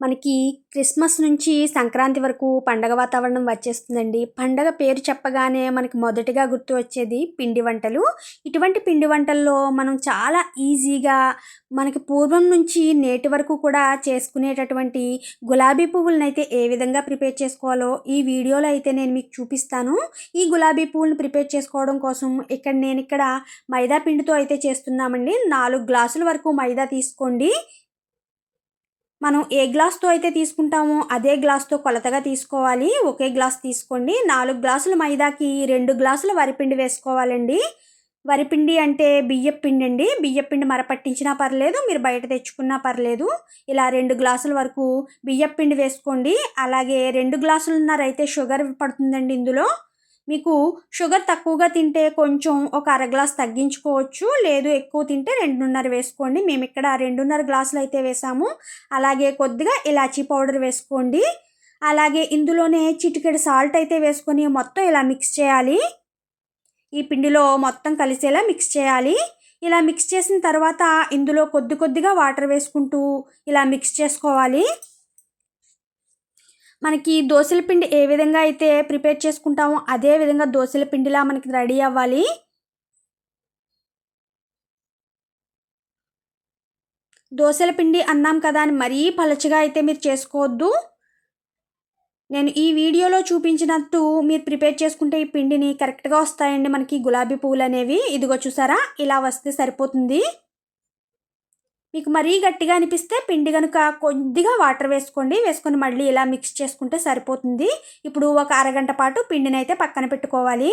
మనకి క్రిస్మస్ నుంచి సంక్రాంతి వరకు పండగ వాతావరణం వచ్చేస్తుందండి. పండగ పేరు చెప్పగానే మనకి మొదటిగా గుర్తు వచ్చేది పిండి వంటలు. ఇటువంటి పిండి వంటల్లో మనం చాలా ఈజీగా మనకి పూర్వం నుంచి నేటి వరకు కూడా చేసుకునేటటువంటి గులాబీ పువ్వులను అయితే ఏ విధంగా ప్రిపేర్ చేసుకోవాలో ఈ వీడియోలో అయితే నేను మీకు చూపిస్తాను. ఈ గులాబీ పువ్వులను ప్రిపేర్ చేసుకోవడం కోసం ఇక్కడ నేను ఇక్కడ మైదా పిండితో అయితే చేస్తున్నామండి. నాలుగు గ్లాసుల వరకు మైదా తీసుకోండి. మనం ఏ గ్లాస్తో అయితే తీసుకుంటామో అదే గ్లాస్తో కొలతగా తీసుకోవాలి. ఒకే గ్లాస్ తీసుకోండి. నాలుగు గ్లాసులు మైదాకి రెండు గ్లాసులు వరిపిండి వేసుకోవాలండి. వరిపిండి అంటే బియ్యపు పిండి అండి. బియ్యపు పిండి మరపట్టించినా పర్లేదు మీరు బయట తెచ్చుకున్నా పర్లేదు. ఇలా రెండు గ్లాసుల వరకు బియ్యపు పిండి వేసుకోండి. అలాగే రెండు గ్లాసులున్నర అయితే షుగర్ పడుతుందండి ఇందులో. మీకు షుగర్ తక్కువగా తింటే కొంచెం ఒక అర గ్లాస్ తగ్గించుకోవచ్చు లేదు ఎక్కువ తింటే రెండున్నర వేసుకోండి. మేము ఇక్కడ రెండున్నర గ్లాసులు అయితే వేసాము. అలాగే కొద్దిగా ఇలాచీ పౌడర్ వేసుకోండి. అలాగే ఇందులోనే చిటికెడు సాల్ట్ అయితే వేసుకొని మొత్తం ఇలా మిక్స్ చేయాలి. ఈ పిండిలో మొత్తం కలిసేలా మిక్స్ చేయాలి. ఇలా మిక్స్ చేసిన తర్వాత ఇందులో కొద్ది కొద్దిగా వాటర్ వేసుకుంటూ ఇలా మిక్స్ చేసుకోవాలి. మనకి దోశల పిండి ఏ విధంగా అయితే ప్రిపేర్ చేసుకుంటామో అదే విధంగా దోశల పిండిలా మనకి రెడీ అవ్వాలి. దోశల పిండి అన్నాం కదా అని మరీ పలచగా అయితే మీరు చేసుకోవద్దు. నేను ఈ వీడియోలో చూపించినట్టు మీరు ప్రిపేర్ చేసుకుంటే ఈ పిండిని కరెక్ట్గా వస్తాయండి మనకి గులాబీ పువ్వులు అనేవి ఇదిగో చూసారా? ఇలా వస్తే సరిపోతుంది. మీకు మరీ గట్టిగా అనిపిస్తే పిండి కనుక కొద్దిగా వాటర్ వేసుకోండి. వేసుకొని మళ్ళీ ఇలా మిక్స్ చేసుకుంటే సరిపోతుంది. ఇప్పుడు ఒక అరగంట పాటు పిండిని అయితే పక్కన పెట్టుకోవాలి.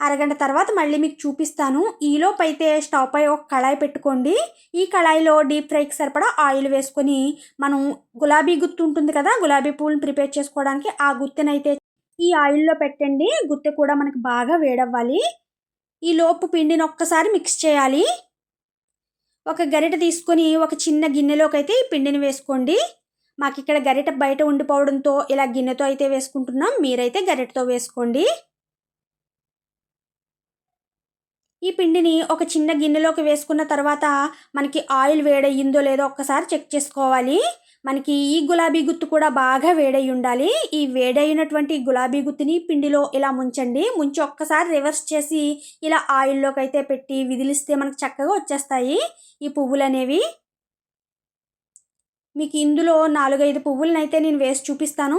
అరగంట తర్వాత మళ్ళీ మీకు చూపిస్తాను. ఈలోపు అయితే స్టవ్ పై ఒక కళాయి పెట్టుకోండి. ఈ కళాయిలో డీప్ ఫ్రైకి సరిపడా ఆయిల్ వేసుకొని మనం గులాబీ గుత్తు ఉంటుంది కదా గులాబీ పూలను ప్రిపేర్ చేసుకోవడానికి ఆ గుత్తెనైతే ఈ ఆయిల్లో పెట్టండి. గుత్తె కూడా మనకి బాగా వేడవ్వాలి. ఈ లోపు పిండిని ఒక్కసారి మిక్స్ చేయాలి. ఒక గరిట తీసుకొని ఒక చిన్న గిన్నెలోకి అయితే ఈ పిండిని వేసుకోండి. మాకు ఇక్కడ గరిట బయట ఉండిపోవడంతో ఇలా గిన్నెతో అయితే వేసుకుంటున్నాం. మీరైతే గరిటతో వేసుకోండి. ఈ పిండిని ఒక చిన్న గిన్నెలోకి వేసుకున్న తర్వాత మనకి ఆయిల్ వేడయ్యిందో లేదో ఒక్కసారి చెక్ చేసుకోవాలి. మనకి ఈ గులాబీ గుత్తు కూడా బాగా వేడై ఉండాలి. ఈ వేడైనటువంటి గులాబీ గుత్తుని పిండిలో ఇలా ముంచండి. ముంచి ఒక్కసారి రివర్స్ చేసి ఇలా ఆయిల్లోకి అయితే పెట్టి విదిలిస్తే మనకు చక్కగా వచ్చేస్తాయి ఈ పువ్వులు అనేవి మీకు ఇందులో నాలుగైదు పువ్వులనైతే నేను వేసి చూపిస్తాను.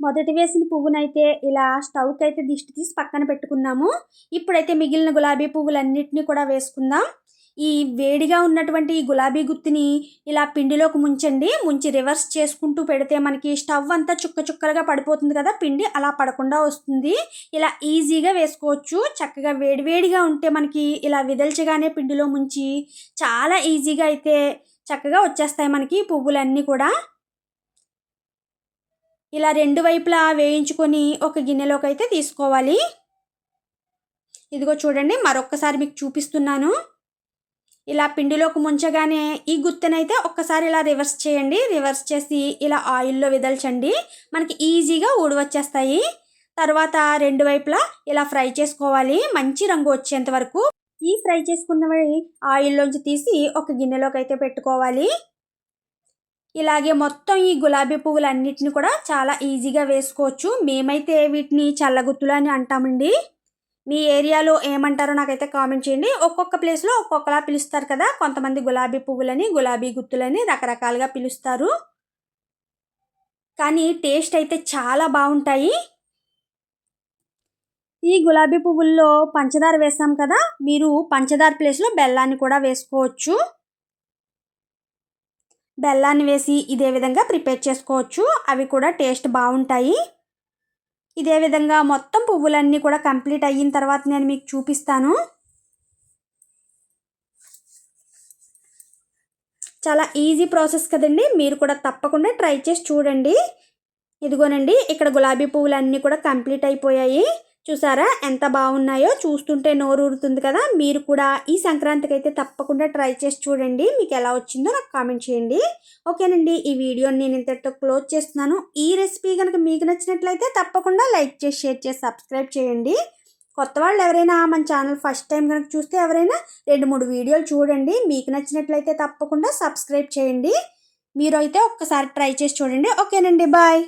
మొదటి వేసిన పువ్వునైతే ఇలా స్టవ్కి అయితే దిష్టి తీసి పక్కన పెట్టుకున్నాము. ఇప్పుడైతే మిగిలిన గులాబీ పువ్వులన్నిటిని కూడా వేసుకుందాం. ఈ వేడిగా ఉన్నటువంటి ఈ గులాబీ గుత్తిని ఇలా పిండిలోకి ముంచండి. ముంచి రివర్స్ చేసుకుంటూ పెడితే మనకి స్టవ్ అంతా చుక్క చుక్కలుగా పడిపోతుంది కదా పిండి అలా పడకుండా వస్తుంది. ఇలా ఈజీగా వేసుకోవచ్చు. చక్కగా వేడివేడిగా ఉంటే మనకి ఇలా విదల్చగానే పిండిలో ముంచి చాలా ఈజీగా అయితే చక్కగా వచ్చేస్తాయి మనకి పువ్వులన్నీ కూడా. ఇలా రెండు వైపులా వేయించుకొని ఒక గిన్నెలోకి అయితే తీసుకోవాలి. ఇదిగో చూడండి మరొక్కసారి మీకు చూపిస్తున్నాను. ఇలా పిండిలోకి ముంచగానే ఈ గుత్తెనైతే ఒక్కసారి ఇలా రివర్స్ చేయండి. రివర్స్ చేసి ఇలా ఆయిల్లో విదల్చండి. మనకి ఈజీగా ఊడవచ్చేస్తాయి తర్వాత రెండు వైపులా ఇలా ఫ్రై చేసుకోవాలి. మంచి రంగు వచ్చేంత వరకు ఈ ఫ్రై చేసుకున్నవి ఆయిల్లోంచి తీసి ఒక గిన్నెలోకి అయితే పెట్టుకోవాలి. ఇలాగే మొత్తం ఈ గులాబీ పువ్వులన్నిటిని కూడా చాలా ఈజీగా వేసుకోవచ్చు. మేమైతే వీటిని చల్లగుత్తులు అని అంటామండి. మీ ఏరియాలో ఏమంటారో నాకైతే కామెంట్ చేయండి. ఒక్కొక్క ప్లేస్లో ఒక్కొక్కలా పిలుస్తారు కదా. కొంతమంది గులాబీ పువ్వులని గులాబీ గుత్తులని రకరకాలుగా పిలుస్తారు. కానీ టేస్ట్ అయితే చాలా బాగుంటాయి. ఈ గులాబీ పువ్వుల్లో పంచదార వేసాం కదా. మీరు పంచదార ప్లేస్లో బెల్లాన్ని కూడా వేసుకోవచ్చు. బెల్లాన్ని వేసి ఇదే విధంగా ప్రిపేర్ చేసుకోవచ్చు. అవి కూడా టేస్ట్ బాగుంటాయి. ఇదే విధంగా మొత్తం పువ్వులన్నీ కూడా కంప్లీట్ అయిన తర్వాత నేను మీకు చూపిస్తాను. చాలా ఈజీ ప్రాసెస్ కదండి. మీరు కూడా తప్పకుండా ట్రై చేసి చూడండి. ఇదిగోనండి ఇక్కడ గులాబీ పువ్వులు అన్నీ కూడా కంప్లీట్ అయిపోయాయి. చూసారా? ఎంత బాగున్నాయో చూస్తుంటే నోరు ఊరుతుంది కదా? మీరు కూడా ఈ సంక్రాంతికి అయితే తప్పకుండా ట్రై చేసి చూడండి. మీకు ఎలా వచ్చిందో నాకు కామెంట్ చేయండి. ఓకేనండి ఈ వీడియోని నేను ఇంతటితో క్లోజ్ చేస్తున్నాను. ఈ రెసిపీ కనుక మీకు నచ్చినట్లయితే తప్పకుండా లైక్ చేసి షేర్ చేసి సబ్స్క్రైబ్ చేయండి. కొత్త వాళ్ళు ఎవరైనా మన ఛానల్ ఫస్ట్ టైం కనుక చూస్తే ఎవరైనా రెండు మూడు వీడియోలు చూడండి. మీకు నచ్చినట్లయితే తప్పకుండా సబ్స్క్రైబ్ చేయండి. మీరు అయితే ఒక్కసారి ట్రై చేసి చూడండి. ఓకేనండి బాయ్.